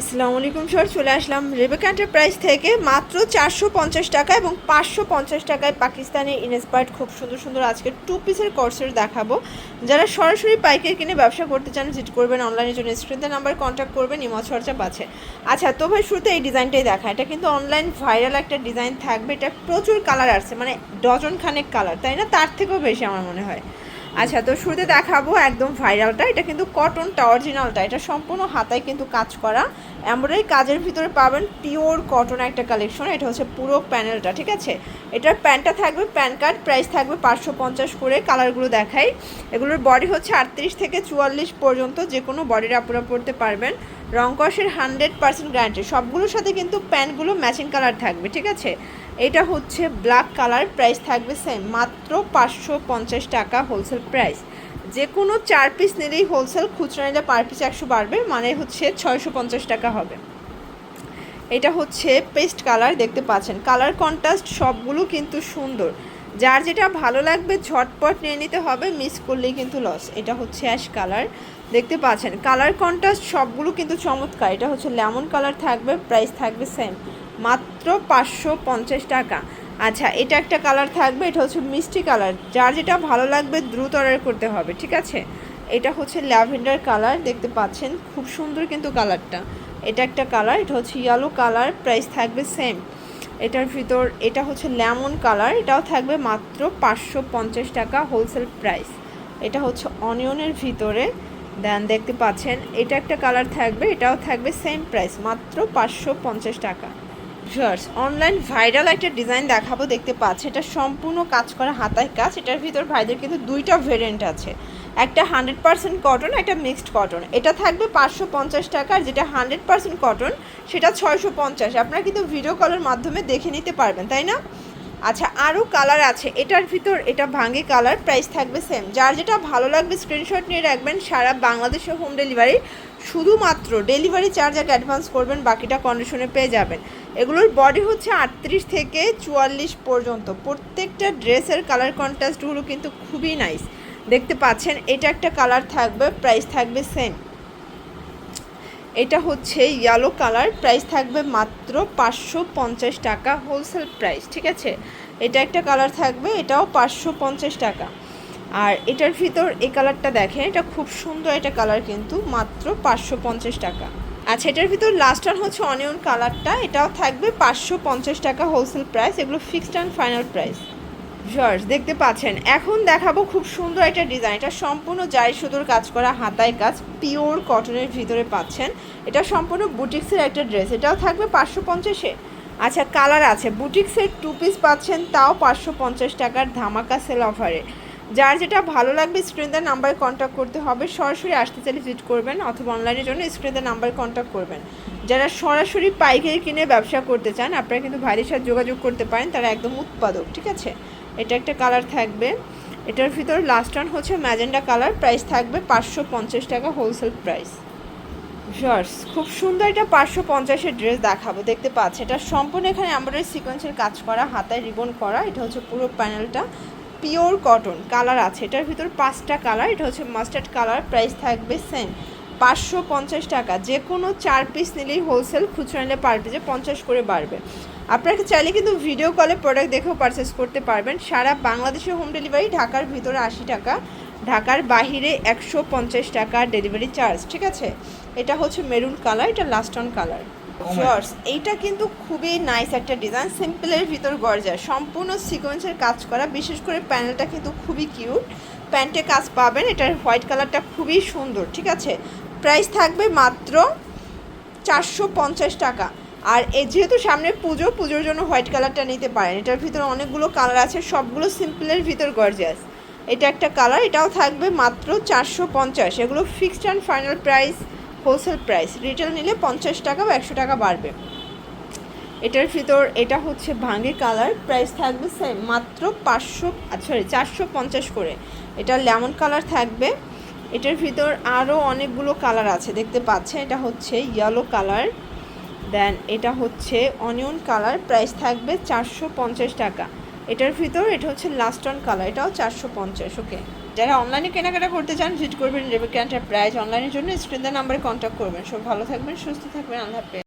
আসসালামু আলাইকুম স্যার চলে আসলাম রেবেকা এন্টারপ্রাইজ থেকে। মাত্র চারশো পঞ্চাশ টাকা এবং পাঁচশো পঞ্চাশ টাকায় পাকিস্তানি ইনস্পায়ার্ড খুব সুন্দর সুন্দর আজকে টু পিসের কোর্সের দেখাবো। যারা সরাসরি পাইকারি কিনে ব্যবসা করতে চান ভিজিট করবেন অনলাইনের জন্য স্ক্রিনের নাম্বার কন্ট্যাক্ট করবেন ইমা চর্চা আছে। আচ্ছা তো ভাই, শুরুতে এই ডিজাইনটাই দেখা। এটা কিন্তু অনলাইন ভাইরাল একটা ডিজাইন থাকবে। এটা প্রচুর কালার আসছে মানে ডজন খানেক কালার তাই না? তার থেকেও বেশি আমার মনে হয়। আচ্ছা তো শুরুতে দেখাবো একদম ভাইরালটা। এটা কিন্তু কটনটা, অরিজিনালটা। এটা সম্পূর্ণ হাতায় কিন্তু কাজ করা। এমব্রয়ডারি কাজের ভিতরে পাবেন পিওর কটন একটা কালেকশন এটা হচ্ছে পুরো প্যানেলটা ঠিক আছে? এটার প্যান্টটা থাকবে, প্যান কার্ড প্রাইস থাকবে পাঁচশো পঞ্চাশ করে। কালারগুলো দেখাই। এগুলোর বডি হচ্ছে আটত্রিশ থেকে চুয়াল্লিশ পর্যন্ত যে কোনো বডির আপনারা পড়তে পারবেন। রংকসের হান্ড্রেড পার্সেন্ট গ্যারান্টি। সবগুলোর সাথে কিন্তু প্যান্টগুলো ম্যাচিং কালার থাকবে, ঠিক আছে? এটা হচ্ছে ব্ল্যাক কালার, প্রাইস থাকবে সেম মাত্র পাঁচশো পঞ্চাশ টাকা হোলসেল প্রাইস যে কোনো চার পিস নিলেই হোলসেল খুচরা নিলে পার পিস একশো বাড়বে মানে হচ্ছে ছয়শো পঞ্চাশ টাকা হবে। এটা হচ্ছে পেস্ট কালার দেখতে পাচ্ছেন। কালার কন্ট্রাস্ট সবগুলো কিন্তু সুন্দর। যার যেটা ভালো লাগবে ঝটপট নিয়ে নিতে হবে মিস করলেই কিন্তু লস এটা হচ্ছে অ্যাশ কালার দেখতে পাচ্ছেন কালার কন্ট্রাস্ট সবগুলো কিন্তু চমৎকার। এটা হচ্ছে লেমন কালার থাকবে প্রাইস থাকবে সেম মাত্র পাঁচশো পঞ্চাশ টাকা। আচ্ছা এটা একটা কালার থাকবে, এটা হচ্ছে মিষ্টি কালার যার যেটা ভালো লাগবে দ্রুত অর্ডার করতে হবে, ঠিক আছে? এটা হচ্ছে ল্যাভেন্ডার কালার দেখতে পাচ্ছেন, খুব সুন্দর কিন্তু কালারটা এটা একটা কালার এটা হচ্ছে ইয়েলো কালার প্রাইস থাকবে সেম এটার ভিতর, এটা হচ্ছে লেমন কালার, এটাও থাকবে মাত্র পাঁচশো পঞ্চাশ টাকা হোলসেল প্রাইস। এটা হচ্ছে অনিয়নের ভিতরে, দেন দেখতে পাচ্ছেন, এটা একটা কালার থাকবে, এটাও থাকবে সেম প্রাইস, মাত্র পাঁচশো পঞ্চাশ টাকা। ভিউয়ার্স, অনলাইন ভাইরাল একটা ডিজাইন দেখাবো, দেখতে পাচ্ছে এটা সম্পূর্ণ কাজ করা হাতায় কাজ, এটার ভিতর ভাইদের কিন্তু দুইটা ভেরিয়েন্ট আছে। একটা হান্ড্রেড পার্সেন্ট কটন একটা মিক্সড কটন এটা থাকবে পাঁচশো পঞ্চাশ টাকার যেটা হান্ড্রেড পার্সেন্ট কটন সেটা ছয়শো পঞ্চাশ। আপনারা কিন্তু ভিডিও কলের মাধ্যমে দেখে নিতে পারবেন, তাই না? আচ্ছা আরও কালার আছে। এটার ভিতর, এটা ভাঙে কালার প্রাইস থাকবে সেম যার যেটা ভালো লাগবে স্ক্রিনশট নিয়ে রাখবেন সারা বাংলাদেশে হোম ডেলিভারি শুধুমাত্র ডেলিভারি চার্জ আগে অ্যাডভান্স করবেন, বাকিটা কন্ডিশনে পেয়ে যাবেন। এগুলোর বডি হচ্ছে আটত্রিশ থেকে চুয়াল্লিশ পর্যন্ত। প্রত্যেকটা ড্রেসের কালার কন্ট্রাস্টগুলো কিন্তু খুবই নাইস দেখতে পাচ্ছেন, এটা একটা কালার থাকবে প্রাইস থাকবে সেম এটা হচ্ছে ইয়েলো কালার প্রাইস থাকবে মাত্র পাঁচশো পঞ্চাশ টাকা হোলসেল প্রাইস ঠিক আছে? এটা একটা কালার থাকবে, এটাও পাঁচশো পঞ্চাশ টাকা। আর এটার ভিতর এই কালারটা দেখেন, এটা খুব সুন্দর একটা কালার কিন্তু, মাত্র পাঁচশো পঞ্চাশ টাকা। আচ্ছা এটার ভিতর লাস্ট ওয়ান হচ্ছে অনিয়ন কালারটা এটাও থাকবে পাঁচশো পঞ্চাশ টাকা হোলসেল প্রাইস এগুলো ফিক্সড অ্যান্ড ফাইনাল প্রাইস জর্জ দেখতে পাচ্ছেন, এখন দেখাবো খুব সুন্দর একটা ডিজাইন এটা সম্পূর্ণ জারি সুতোর কাজ করা, হাতায় কাজ পিওর কটনের ভিতরে পাচ্ছেন। এটা সম্পূর্ণ বুটিক্সের একটা ড্রেস এটাও থাকবে পাঁচশো পঞ্চাশে। আচ্ছা কালার আছে, বুটিক্সের টু পিস পাচ্ছেন, তাও পাঁচশো পঞ্চাশ টাকার ধামাকা সেল অফারে যার যেটা ভালো লাগবে স্ক্রিনের নাম্বারে কন্ট্যাক্ট করতে হবে। সরাসরি আসতে চাইলে ভিজিট করবেন, অথবা অনলাইনের জন্য স্ক্রিনের নাম্বারে কন্ট্যাক্ট করবেন। যারা সরাসরি পাইকারি কিনে ব্যবসা করতে চান, আপনারা কিন্তু ভাইয়ের সাথে যোগাযোগ করতে পারেন, তারা একদম উৎপাদক, ঠিক আছে? এটা একটা কালার থাকবে। এটার ভিতর লাস্ট ওয়ান হচ্ছে ম্যাজেন্ডা কালার প্রাইস থাকবে পাঁচশো পঞ্চাশ টাকা হোলসেল প্রাইস শর্টস খুব সুন্দর এটা পাঁচশো পঞ্চাশের ড্রেস দেখাবো, দেখতে পাচ্ছে। এটা সম্পূর্ণ এখানে আমাদের সিকোয়েন্সের কাজ করা, হাতায় রিবন করা, এটা হচ্ছে পুরো প্যানেলটা পিওর কটন কালার আছে, এটার ভিতর পাঁচটা কালার এটা হচ্ছে মাস্টার্ড কালার প্রাইস থাকবে সেম পাঁচশো পঞ্চাশ টাকা। যে কোনো চার পিস নিলেই হোলসেল খুচরা নিলে পার পিসে পঞ্চাশ করে বাড়বে। আপনারা চাইলে কিন্তু ভিডিও কলে প্রোডাক্ট দেখেও পারচেস করতে পারবেন। সারা বাংলাদেশে হোম ডেলিভারি ঢাকার ভিতরে আশি টাকা ঢাকার বাহিরে একশো পঞ্চাশ টাকা ডেলিভারি চার্জ ঠিক আছে? এটা হচ্ছে মেরুন কালার এটা লাস্ট অন কালার শর্টস এইটা কিন্তু খুবই নাইস একটা ডিজাইন সিম্পলের ভিতর গর্জা সম্পূর্ণ সিকোয়েন্সের কাজ করা বিশেষ করে প্যানেলটা কিন্তু খুবই কিউট প্যান্টে কাজ পাবেন এটার হোয়াইট কালারটা খুবই সুন্দর ঠিক আছে? প্রাইস থাকবে মাত্র চারশো পঞ্চাশ টাকা। আর এ যেহেতু সামনে পুজো, পুজোর জন্য হোয়াইট কালারটা নিতে পারেন। এটার ভিতরে অনেকগুলো কালার আছে, সবগুলো সিম্পলের ভিতর গর্জিয়াস এটা একটা কালার এটাও থাকবে মাত্র চারশো পঞ্চাশ। এগুলো fixed and final price wholesale price retail নিলে পঞ্চাশ টাকা বা একশো টাকা বাড়বে। এটার ভিতর, এটা হচ্ছে ভাঙ্গি কালার প্রাইস থাকবে মাত্র পাঁচশো সরি চারশো পঞ্চাশ করে। এটা লেমন কালার থাকবে। এটার ভিতর আরও অনেকগুলো কালার আছে, দেখতে পাচ্ছেন? এটা হচ্ছে ইয়েলো কালার দেন এটা হচ্ছে অনিয়ন কালার প্রাইস থাকবে চারশো পঞ্চাশ টাকা। এটার ভিতর এটা হচ্ছে লাস্ট অন কালার এটাও চারশো পঞ্চাশ ওকে যারা অনলাইনে কেনাকাটা করতে চান ভিজিট করবেন রেবেকা এন্টারপ্রাইজ অনলাইনের জন্য স্ক্রিনের নাম্বারে কন্ট্যাক্ট করবেন। সব ভালো থাকবেন, সুস্থ থাকবেন, আল্লাহ